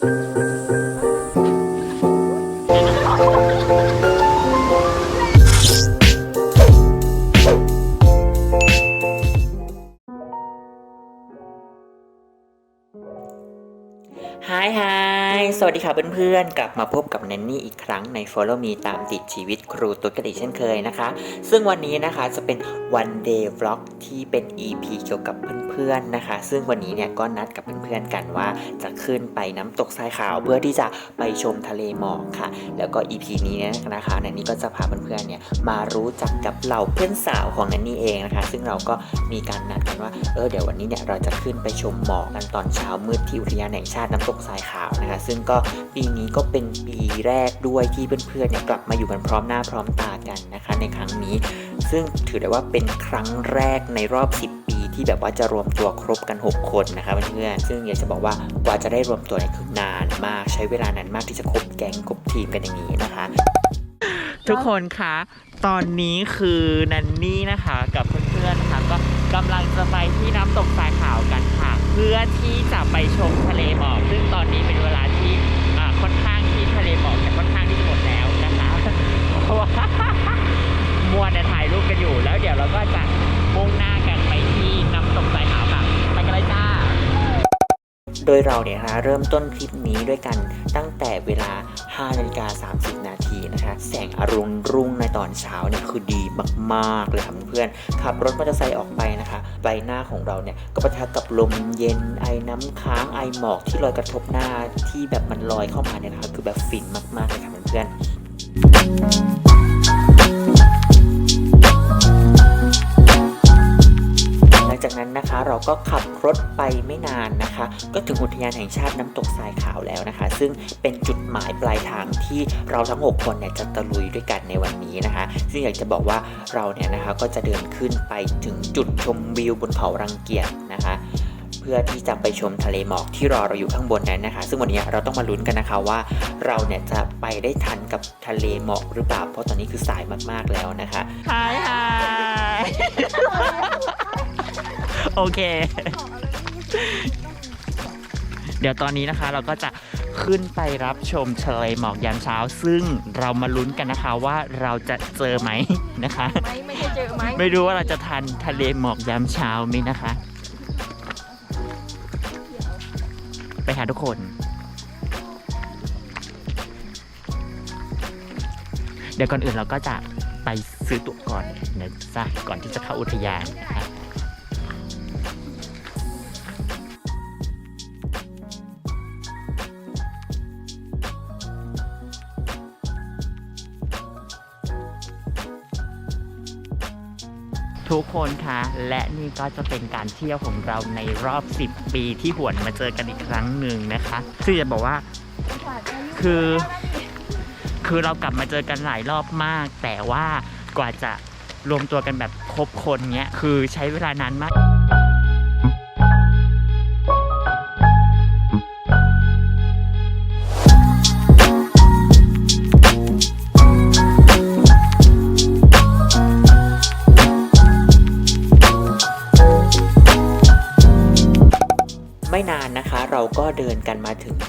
ฮายฮายสวัสดีค่ะเพื่อนๆ กลับมาพบกับแนนนี่อีกครั้งใน Follow Me ตามติดชีวิตครูตุ๊กตาอีกเช่นเคยนะคะ ซึ่งวันนี้นะคะจะเป็น one day vlog ที่เป็น EP เกี่ยวกับเพื่อนๆนะคะ ซึ่งวันนี้เนี่ยก็นัดกับเพื่อนๆกันว่าจะขึ้นไปน้ำตกทรายขาวเพื่อที่จะไปชมทะเลหมอกค่ะ แล้วก็ EP นี้เนี่ยนะคะแนนนี่ก็จะพาเพื่อนๆเนี่ยมารู้จักกับเหล่าเพื่อนสาวของแนนนี่เองนะคะ ซึ่งเราก็มีการนัดกันว่าเออเดี๋ยววันนี้เนี่ยเราจะขึ้นไปชมหมอกกันตอนเช้ามืดที่อุทยานแห่งชาติน้ำตกทรายขาวนะคะ ซึ่งก็ปีนี้ก็เป็นปีแรกด้วยที่เพื่อนๆเนี่ยกลับมาอยู่กันพร้อมหน้าพร้อมตากันนะคะ ในครั้งนี้ ซึ่งถือได้ว่าเป็นครั้งแรกในรอบ 10 ปีที่แบบว่าจะรวมตัวครบกัน 6 คนนะคะเพื่อนๆซึ่งอยากจะบอกว่ากว่าจะได้รวมตัวเนี่ยคือนานมากใช้เวลานานมากที่จะครบแก๊งครบทีมกันอย่างนี้นะคะ ทุกคนคะตอนนี้คือนันนี่นะคะกับเพื่อนๆนะคะก็กำลังจะไปที่น้ำตกทรายขาวกันค่ะ เพื่อที่จะไปชมทะเลหมอกซึ่งตอนนี้เป็นเวลาที่ค่อนข้างที่ทะเลหมอกจะค่อนข้างที่จะหมดแล้วนะคะเพราะว่า มัวแต่ถ่ายรูปกันอยู่ แล้วเดี๋ยวเราก็จะมุ่งหน้ากันไปที่น้ำตกทรายขาวค่ะไปกันเลยจ้า โดยเราเนี่ยนะเริ่มต้นคลิปนี้ด้วยกันตั้งแต่เวลา5นาฬิกา30 นาทีนะคะแสงอรุณรุ่งในตอนเช้าเนี่ยคือดีมากๆเลยค่ะเพื่อนๆขับรถมอเตอร์ไซค์ออกไปนะคะใบหน้าของเราเนี่ยก็ปะทะกับลมเย็นไอน้ำค้างไอหมอกที่ลอยกระทบหน้าที่แบบมันลอยเข้ามาเนี่ยนะคะคือแบบฟินมากๆเลยค่ะเพื่อนๆ จากนั้นนะคะเราก็ขับรถไปไม่นานนะคะ ก็ถึงอุทยานแห่งชาติน้ำตกทรายขาวแล้วนะคะ ซึ่งเป็นจุดหมายปลายทางที่เราทั้ง 6 คนเนี่ยจะตะลุยด้วยกันในวันนี้นะคะ ซึ่งอยากจะบอกว่าเราเนี่ยนะคะก็จะเดินขึ้นไปถึงจุดชมวิวบนเขารังเกียจนะคะเพื่อที่จะไปชมทะเลหมอกที่รอเราอยู่ข้างบนนั้นนะคะ ซึ่งวันนี้เราต้องมาลุ้นกันนะคะว่า เราเนี่ยจะไปได้ทันกับทะเลหมอกหรือเปล่า เพราะตอนนี้คือสายมากๆแล้วนะคะฮายฮาย โอเค เดี๋ยวตอนนี้นะคะเราก็จะขึ้นไปรับชมทะเลหมอกยามเช้า ซึ่งเรามาลุ้นกันนะคะว่าเราจะเจอไหมนะคะ ไม่ไม่ได้เจอไหมไม่รู้ว่าเราจะทันทะเลหมอกยามเช้าไหมนะคะ ไปหาทุกคน เดี๋ยวก่อนอื่นเราก็จะไปซื้อตั๋วก่อนนะจ๊ะก่อนที่จะเข้าอุทยานนะคะ ทุกคนคะและนี่ก็จะเป็นการเที่ยวของเราในรอบ 10 ปีที่หวนมาเจอกันอีกครั้งหนึ่งนะคะคือจะบอกว่าคือ คือเรากลับมาเจอกันหลายรอบมาก แต่ว่ากว่าจะรวมตัวกันแบบครบคนเนี้ยคือใช้เวลานานมาก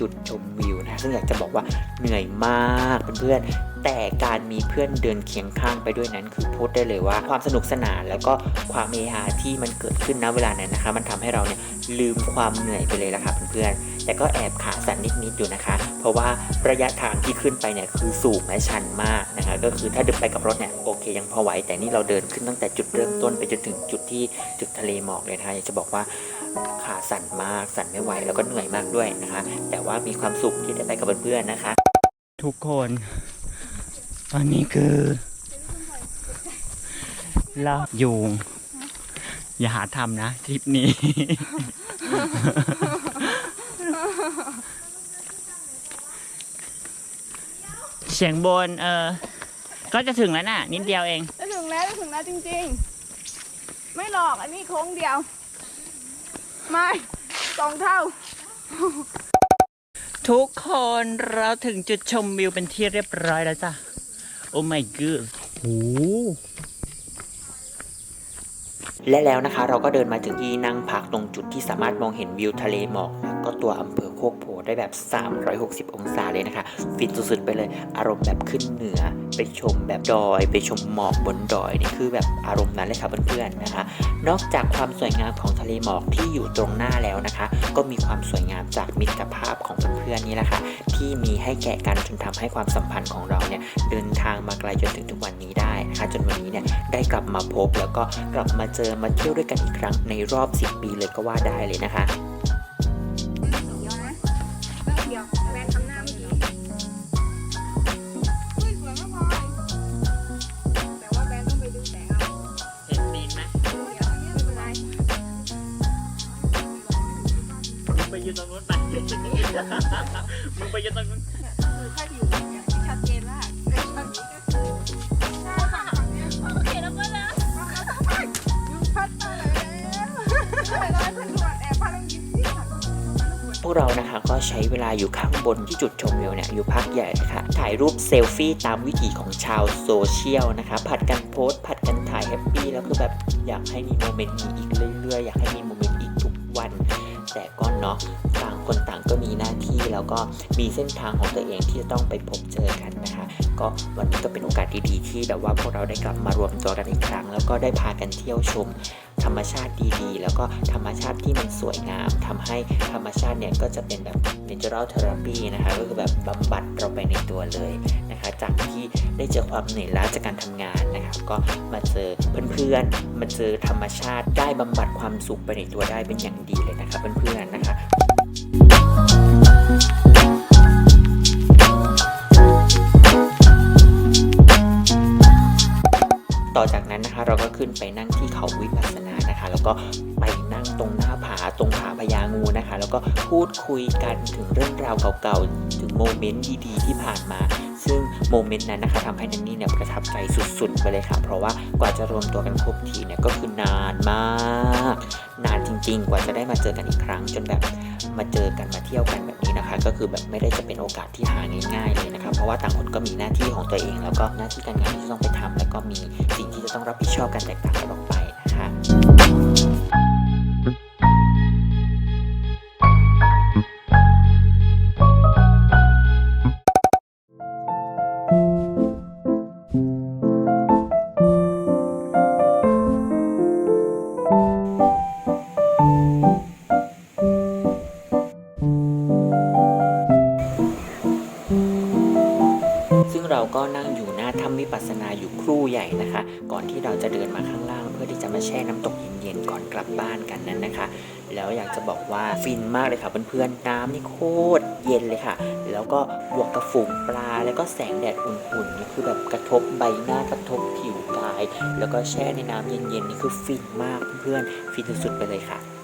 จุดชมวิวนะซึ่งอยากจะบอกว่าเหนื่อยมากเพื่อน แต่การมีเพื่อนเดินเคียงข้างไปด้วยนั้น คือพูดได้เลยว่า ความสนุกสนานแล้วก็ความเฮฮาที่มันเกิดขึ้นณเวลานั้นนะคะ มันทำให้เราเนี่ยลืมความเหนื่อยไปเลยละค่ะเพื่อนๆแต่ก็แอบขาสั่นนิดๆอยู่นะคะ เพราะว่าระยะทางที่ขึ้นไปเนี่ยคือสูงและชันมากนะคะก็คือถ้าเดินไปกับรถเนี่ยโอเคยังพอไหวแต่นี่เราเดินขึ้นตั้งแต่จุดเริ่มต้นไปจนถึงจุดที่จุดทะเลหมอกเลยนะคะอยากจะบอกว่าขาสั่นมากสั่นไม่ไหวแล้วก็เหนื่อยมากด้วยนะคะ แต่ว่ามีความสุขที่ได้ไปกับเพื่อนๆนะคะ ทุกคน ตอนนี้คือลาบยุงอย่าหาทำนะทริปนี้ เสียงบน เออ ก็จะถึงแล้วน่ะ นิดเดียวเอง จะถึงแล้วจะถึงแล้วจริง ๆ ไม่หลอกอันนี้โค้งเดียว ไม่สองเท่า ทุกคนเราถึงจุดชมวิวเป็นที่เรียบร้อยแล้วจ้ะ โอ้ my god โอ้และแล้วนะคะ เราก็เดินมาถึงที่นั่งพักตรงจุดที่สามารถมองเห็นวิวทะเลหมอกแล้วก็ก็ตัวอำเภอโคกโพได้แบบ 360 องศาเลยนะคะ ฟินสุดๆไปเลยอารมณ์แบบขึ้นเหนือ ไปชมแบบดอย ไปชมหมอกบนดอยนี่คือแบบอารมณ์นั้นเลยค่ะเพื่อนๆนะคะ นอกจากความสวยงามของทะเลหมอกที่อยู่ตรงหน้าแล้วนะคะ ก็มีความสวยงามจากมิตรภาพของเพื่อนๆนี่แหละค่ะที่มีให้แก่กันจนทำให้ความสัมพันธ์ของเราเนี่ยเดินทางมาไกลจนถึงทุกวันนี้ได้นะคะจนวันนี้เนี่ยได้กลับมาพบแล้วก็กลับมาเจอมาเที่ยวด้วยกันอีกครั้งในรอบ 10 ปีเลยก็ว่าได้เลยนะคะ ยืนตรงนู้นไปมึงไปยืนตรงนู้นคือถ้าอยู่อย่างที่ชัดเจนมากในตอนนี้ก็คือโอเคแล้วก็แล้วยุงพัดมาแล้วไม่ร้อยพันหนวดแอบพาลงยิ้มที่ค่ะพวกเรานะคะก็ใช้เวลาอยู่ข้างบนที่จุดชมวิวเนี่ยอยู่พักใหญ่นะคะถ่ายรูปเซลฟี่ตามวิถีของชาวโซเชียลนะคะ ผัดกันโพสต์ผัดกันถ่ายแฮปปี้แล้วคือแบบอยากให้มีโมเมนต์นี้อีกเรื่อยๆ อยากให้มี แต่ก็เนาะต่างคนต่างก็มีหน้าที่แล้วก็มีเส้นทางของตัวเองที่จะต้องไปพบเจอกันนะคะ ก็วันนี้ก็เป็นโอกาสดีๆ ที่แบบว่าพวกเราได้กลับมารวมตัวกันอีกครั้ง แล้วก็ได้พากันเที่ยวชม ธรรมชาติดีๆ แล้วก็ธรรมชาติที่มันสวยงามทำให้ธรรมชาติเนี่ยก็จะเป็นแบบ natural therapy นะคะก็คือแบบบำบัดเราไปในตัวเลย จากที่ได้เจอความเหนื่อยล้าจากการทำงานนะคะก็มาเจอเพื่อนๆ มาเจอธรรมชาติได้บำบัดความสุขไปในตัวได้เป็นอย่างดีเลยนะคะเพื่อนๆนะคะต่อจากนั้นนะคะเราก็ขึ้นไปนั่งที่เขาวิปัสสนานะคะ แล้วก็ไปนั่งตรงหน้าผาตรงผาพญางูน แล้วก็พูดคุยกันถึงเรื่องราวเก่าๆ ถึงโมเมนต์ดีๆ ที่ผ่านมา ซึ่งโมเมนต์นั้นนะคะทำให้นันนี่เนี่ยประทับใจสุดๆไปเลยค่ะ เพราะว่ากว่าจะรวมตัวกันครบทีเนี่ยก็คือนานมาก นานจริงๆ กว่าจะได้มาเจอกันอีกครั้ง จนแบบมาเจอกันมาเที่ยวกันแบบนี้นะคะ ก็คือแบบไม่ได้จะเป็นโอกาสที่หาง่ายๆเลยนะคะเพราะว่าต่างคนก็มีหน้าที่ของตัวเอง แล้วก็หน้าที่การงานที่ต้องไปทำแล้วก็มีสิ่งที่จะต้องรับผิดชอบกันแตกต่างกันออก ปัสสนาอยู่ครู่ใหญ่นะคะ ก่อนที่เราจะเดินมาข้างล่าง เพื่อที่จะมาแช่น้ำตกเย็นๆก่อนกลับบ้านกันนั้นนะคะ แล้วอยากจะบอกว่าฟินมากเลยค่ะเพื่อนๆน้ำนี่โคตรเย็นเลยค่ะ แล้วก็บวกกับฝูงปลา แล้วก็แสงแดดอุ่นๆนี่คือแบบกระทบใบหน้ากระทบผิวกาย แล้วก็แช่ในน้ำเย็นๆนี่คือฟินมากเพื่อนๆฟินสุดๆไปเลยค่ะ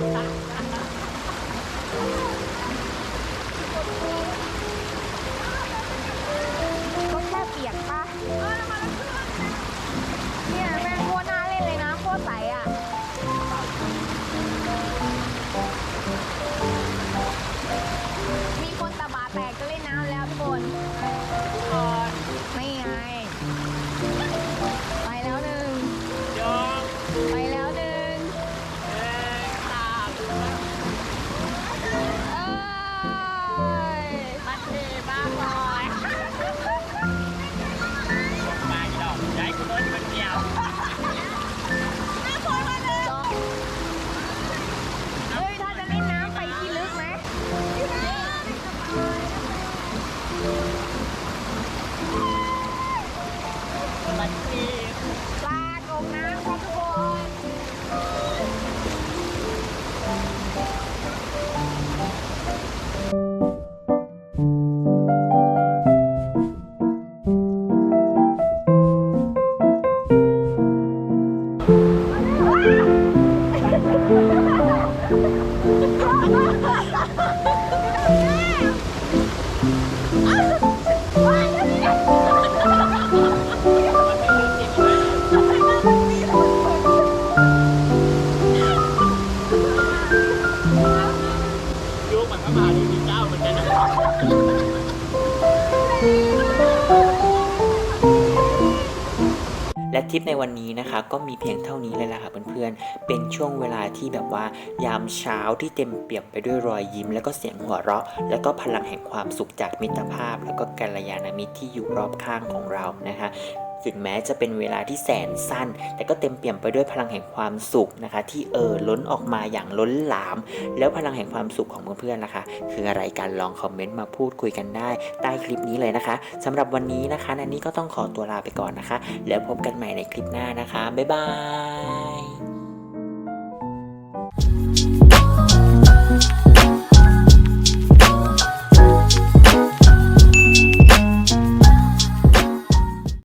ม Bye. และทริปในวันนี้นะคะ ก็มีเพียงเท่านี้เลยล่ะค่ะเพื่อนๆ เป็นช่วงเวลาที่แบบว่ายามเช้าที่เต็มเปี่ยมไปด้วยรอยยิ้ม แล้วก็เสียงหัวเราะ แล้วก็พลังแห่งความสุขจากมิตรภาพ แล้วก็กัลยาณมิตรที่อยู่รอบข้างของเรานะคะ ถึงแม้จะเป็นเวลาที่แสนสั้น แต่ก็เต็มเปี่ยมไปด้วยพลังแห่งความสุขนะคะ ที่เอ่อล้นออกมาอย่างล้นหลาม แล้วพลังแห่งความสุขของเพื่อนๆนะคะ คืออะไรกันลองคอมเมนต์มาพูดคุยกันได้ ใต้คลิปนี้เลยนะคะสำหรับวันนี้นะคะนันนี่ก็ต้องขอตัวลาไปก่อนนะคะ แล้วพบกันใหม่ในคลิปหน้านะคะบ๊ายบาย